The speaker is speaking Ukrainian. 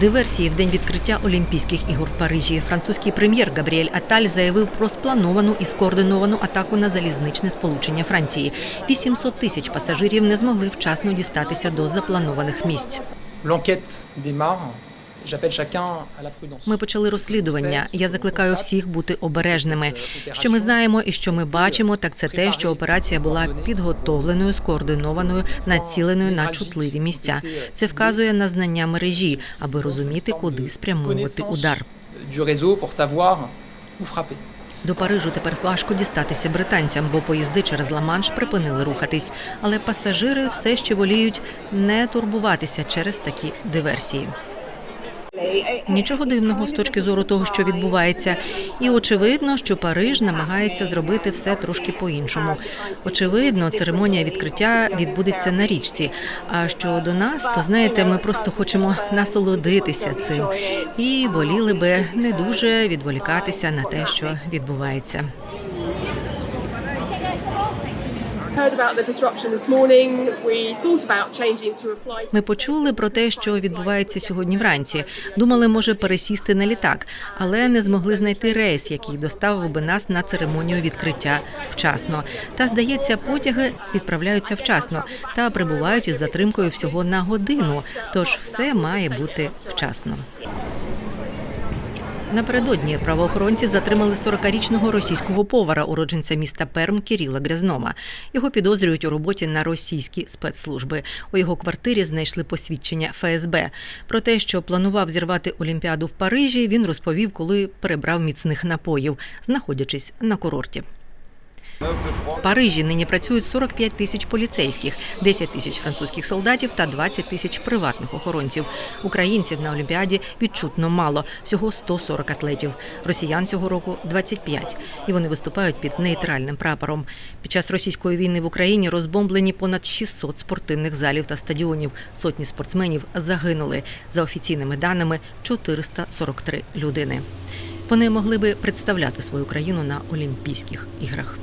Диверсії в день відкриття Олімпійських ігор в Парижі. Французький прем'єр Габріель Аталь заявив про сплановану і скоординовану атаку на залізничне сполучення Франції. 800 тисяч пасажирів не змогли вчасно дістатися до запланованих місць. Ми почали розслідування. Я закликаю всіх бути обережними. Що ми знаємо і що ми бачимо, так це те, що операція була підготовленою, скоординованою, націленою на чутливі місця. Це вказує на знання мережі, аби розуміти, куди спрямовувати удар. До Парижу тепер важко дістатися британцям, бо поїзди через Ла-Манш припинили рухатись. Але пасажири все ще воліють не турбуватися через такі диверсії. Нічого дивного з точки зору того, що відбувається, і очевидно, що Париж намагається зробити все трошки по-іншому. Очевидно, церемонія відкриття відбудеться на річці. А що до нас, то знаєте, ми просто хочемо насолодитися цим і воліли би не дуже відволікатися на те, що відбувається. Ми почули про те, що відбувається сьогодні вранці. Думали, може пересісти на літак, але не змогли знайти рейс, який доставив би нас на церемонію відкриття вчасно. Та здається, потяги відправляються вчасно та прибувають із затримкою всього на годину. Тож все має бути вчасно. Напередодні правоохоронці затримали 40-річного російського повара, уродженця міста Перм Кіріла Грязнома. Його підозрюють у роботі на російські спецслужби. У його квартирі знайшли посвідчення ФСБ. Про те, що планував зірвати Олімпіаду в Парижі, він розповів, коли перебрав міцних напоїв, знаходячись на курорті. В Парижі нині працюють 45 тисяч поліцейських, 10 тисяч французьких солдатів та 20 тисяч приватних охоронців. Українців на Олімпіаді відчутно мало, всього 140 атлетів. Росіян цього року 25. І вони виступають під нейтральним прапором. Під час російської війни в Україні розбомблені понад 600 спортивних залів та стадіонів. Сотні спортсменів загинули. За офіційними даними 443 людини. Вони могли би представляти свою країну на Олімпійських іграх.